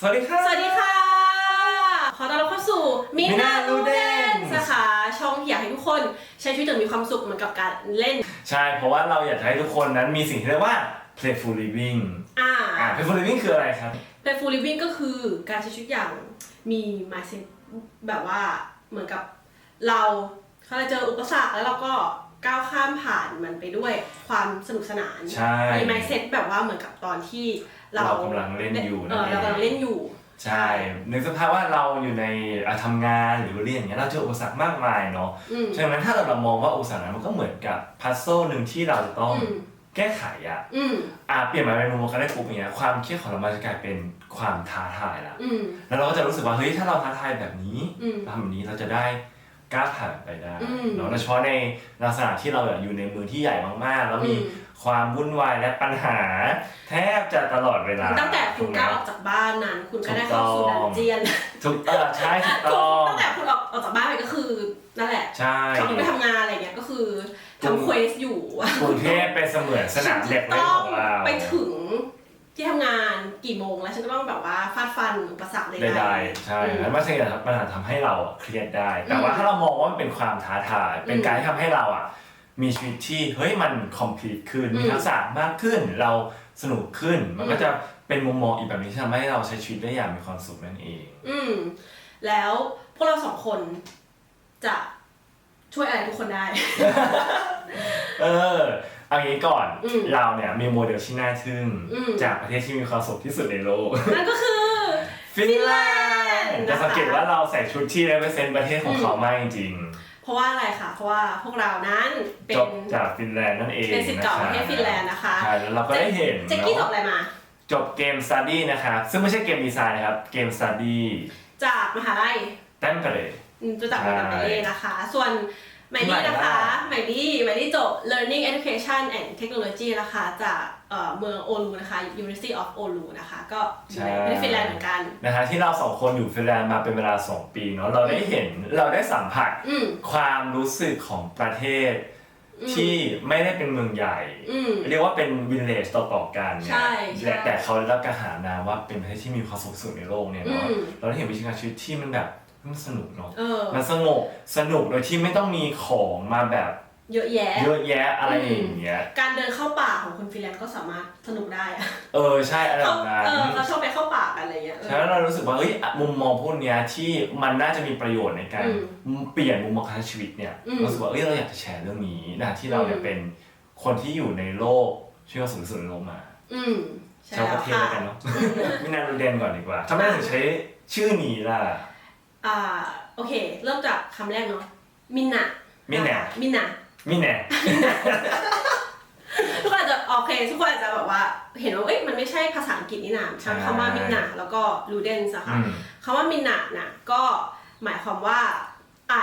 สวัสดีค่ะ สวัสดีค่ะ ขอต้อนรับเข้าสู่มิมินารู้เดเนสาขาช่องอยากให้ทุกคนใช้ชีวิตอย่างมีความสุขเหมือนกับการเล่น ใช่ เพราะว่าเราอยากให้ทุกคนนั้นมีสิ่งที่เรียกว่า playful living อ่าอ่า playful living คืออะไรครับ เป็น full living ก็คือการใช้ชีวิตอย่างมี mindset แบบว่าเหมือนกับเราเราเจออุปสรรคแล้วเราก็ ก้าวข้ามผ่านมันไปด้วยความสนุกสนานใช่ มี mindset แบบว่าเหมือนกับตอนที่เราเรากำลังเล่นอยู่เอนั่นอเองเรากำลังเล่นอยู่ ใช่นึกสภาพว่าเราอยู่ในอะทำงานหรือเรียนอย่างเงี้ยเราเจออุปสรรคมากมายเนาะอืมฉะนั้นถ้าเราเรามองว่าอุปสรรคนั้นมันก็เหมือนกับพัซโซลหนึ่งที่เราจะต้องอืมแก้ไขอะอืมอะเปลี่ยนมาเป็นมุมมองกันได้ปุ๊บอย่างเงี้ยความเครียดของเรามันจะกลายเป็นความท้าทายละอืมแล้วเราก็จะรู้สึกว่าเฮ้ยถ้าเราท้าทายแบบนี้อืมเราทำแบบนี้เราจะได้ กล้าผ่านไปได้อืมเนาะโดยเฉพาะในลักษณะที่เราอยู่ในเมืองที่ใหญ่มากๆ แล้วมีอืม ความวุ่นวายและปัญหา แทบจะตลอดเวลาตั้งแต่คุณถูไหม ก้าวออกจากบ้านนั้น คุณก็ได้เข้าสู่ถูกดัต้อง นเจียนถูกเออใช่ถูกต้องตั้งแต่คุณออกออกจากบ้านไปก็คือนั่นแหละใช่ ขับรถไปทำงานอะไรเงี้ยก็คือทำเควสอยู่กรุงเทพเป็นเสมือนสนามเด็กเล่นของเรา ไปถึง ที่ทำงานกี่โมงแล้วฉันก็ต้องแบบว่าฟาดฟันอุปสรรคใดใดๆใช่อืมแล้วมันจะมันอาจทำให้เราอะเครียดได้ แต่ว่าอืมถ้าเรามองว่ามันเป็นความท้าทาย เป็นอืมการที่ทำให้เราอะมีชีวิตที่เฮ้ยมันคอมพลีทขึ้นอืมมีทักษะมากขึ้น เราสนุกขึ้น มันก็อืม จะเป็นมุมมองอีกแบบนี้ที่ทำให้เราใช้ชีวิตได้อย่างมีความสุขนั่นเอง อืม แล้วพวกเราสองคนจะช่วยอะไรทุกคนได้ เออ เอางี้ก่อนอืมเราเนี่ยมีโมเดลที่น่าทึ่งอืม จากประเทศที่มีความสุขที่สุดในโลก นั่นก็คือ ฟินแลนด์นะคะจะสังเกตว่าเราใส่ชุดที่ represent ประเทศของเขามากจริงเพราะว่าอะไรคะเพราะว่าพวกเรานั้นเป็ๆนจบจากฟินแลนด์นั่นเองเป็นสิทธิ์เก่าประเทศฟินแลนด์นะคะใช่แล้วเราก็ได้เห็นแจ็คกี้จเนาะบอะไรมา จบเกมสตัดดี้นะครับซึ่งไม่ใช่เกมดีไซน์นะครับเกมสตัดดี้จากมหาลัย แต้มกันเลย อืมจะจากมหาลัยเล่นะคะ ส่วนใหม่ลี่นะคะใหม่ลี่ใหม่ลี่จบ Learning Education and Technology นะคะจากเอ่อเมืองโอลูนะคะ University of Oulu นะคะก็อยู่ในประเทศฟินแลนด์เหมือนกันนะฮะที่เราสองคนอยู่ฟินแลนด์มาเป็นเวลา 2 ปีเนาะเราได้เห็นเราได้สัมผัสอืมความรู้สึกของประเทศอืมที่ไม่ได้เป็นเมืองใหญ่อืมเรียกว่าเป็นวินเลจต่อๆกันเนี่ใช่ยใช่และแต่เขาได้รับการหานามว่าเป็นประเทศที่มีความสุขสุดในโลกเนี่ยเนาะอืมเราได้เห็นวิธีการชีวิตที่มันแบบ มันสนุกเนาะเออ มันสงบสนุกโดยที่ไม่ต้องมีของมาแบบเยอะแยะ เยอะแยะอะไรอย่างเงี้ยการเดินเข้าป่าของคนฟินแลนด์ก็สามารถสนุกได้อะเออใช่อะไรแบเขาบนั้น เออเขาชอบไปเข้าป่ากันอะไรเงี้ยเออใช่แล้วเรารู้สึกว่าเฮ้ยมุมมองพวกเนี้ยที่มันน่าจะมีประโยชน์ในการอืมเปลี่ยนมุมมองการใช้ชีวิตเนี่ยอืมรู้สึกว่าเอ้ยเราอยากจะแชร์เรื่องนี้นะที่เราเนี่ยอืมเป็นคนที่อยู่ในโลกที่ว่าสูงสุดในโลกมาอืมใช่ชาวปแล้ระวเทศค่ะ แล้วกันเนาะ ไม่นารูเดนก่อนดีกว่าทำไมถึงใช้ชื่อนี้ล่ะ อ่าโอเค เริ่มจากคำแรกเนาะมินนะมินนะ มินนะมิแน่ทุกคนอาจจะโอเค ทุกคนอาจจะแบบว่า เห็นว่าเอ้ยมันไม่ใช่ภาษาอังกฤษนี่นะใช้คำว่ามินนะแล้วก็ลูเดนส์อะค่ะอืมคำว่ามินนะน่ะก็หมายความว่าไอ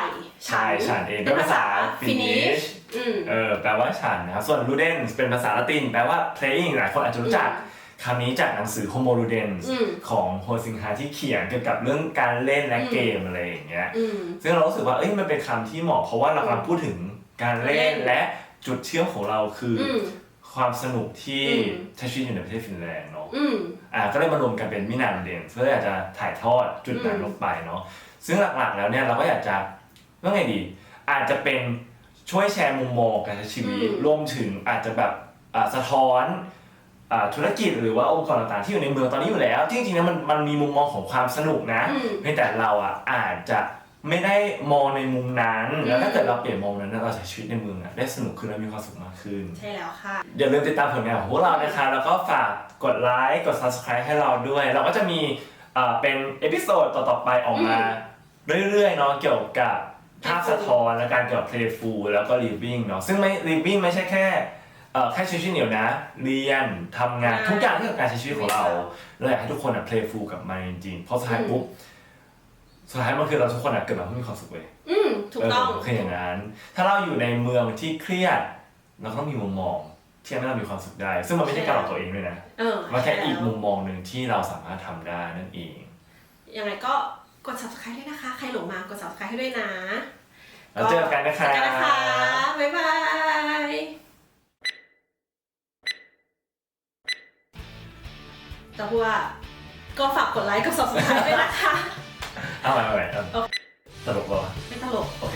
ใช่ฉันเองเป็นภาษาฟินิชอืม เออแปลว่าฉันนะครับส่วน ludens เป็นภาษาละตินแปลว่า playing หลายคนอาจจะรู้จัก อืม คำนี้จากหนังสือ homo ludens อืมของโฮซิงฮาที่เขียนเกี่ยวกับเรื่องการเล่นและอืมเกมอะไรอย่างเงี้ยอืมซึ่งเรารู้สึกว่าเอ้ยมันเป็นคำที่เหมาะเพราะว่าเรากำลังพูดถึงการเล่เล่นนและจุดเชื่อมของเราคือออืมความสนุกที่อืมใช้ชีวิตอยู่ในประเทศฟินแลนด์เนาะอืมอ่าก็เลยมารวมกันเป็นมินาเดนเพื่ออยากจะถ่ายทอดจุดนั้นอืมลงไปเนาะซึ่งหลักๆแล้วเนี่ยเราก็อยากจะว่าไงดี อาจจะเป็นช่วยแชร์มุมมองการใช้ชีวิตอืมรวมถึงอาจจะแบบอ่าสะท้อนอ่า ธุรกิจหรือว่าองค์กรต่างๆที่อยู่ในเมืองตอนนี้อยู่แล้วจริงๆนะมันมันมีมุมมองของความสนุกนะอืมเพียงแต่เราอะอาจจะไม่ได้มองในมุมนั้นแล้วถ้าเกิดเราเปลี่ยนมองนั้นเราใช้ชีวิตในเมืองอะได้สนุกขึ้นและมีความสุขมากขึ้นใช่แล้วค่ะอย่าลืมติดตามผลงานของพวกเรานะคะแล้วก็ฝากกดไลค์กด subscribe ให้เราด้วย เราก็จะมีเอ่อเป็นเอพิโซดต่อๆไปออกมา เรื่อยๆเนาะเกี่ยวกับภาพสะท้อนและการเกี่ยวกับ playful แล้วก็ living เนาะซึ่งไม่ living ไม่ใช่แค่ เอ่อแค่ใช้ชีวิตเดียวนะ เรียนทำงานใช่ทุกอย่างที่เกี่ยวกับการใช้ชีวิตของเราเราอยากให้ทุกคนอะ playful กับมันจริงๆเพราะสุดท้ายปุ๊บสุดท้ายมันคือเราทุกคนอะเกิดมาเพื่อมีความสุขเว้ยอืมถูกต้องเคืออย่างนั้น ถ้าเราอยู่ในเมืองที่เครียด เราก็ต้องมีมุมมองที่ทำให้เรามีความสุขได้ ซึ่งมันไม่ใช่การหลอกตัวเองด้วยนะเออมันแค่อีกใช่มุล้วมมองหนึ่งที่เราสามารถทำได้นั่นเอง ยังไงก็กด subscribe ด้วยนะคะ ใครหลงมากด subscribe ให้ด้วยนะแล้วเจอกันนะคะ เจอกันนะคะบ๊ายบาย แต่ว่าก็ฝากกดไลค์กับ subscribe ด้วยนะคะ เอาใหม่เอาใหมเอาตลกปล่วะไม่ตลก โอเค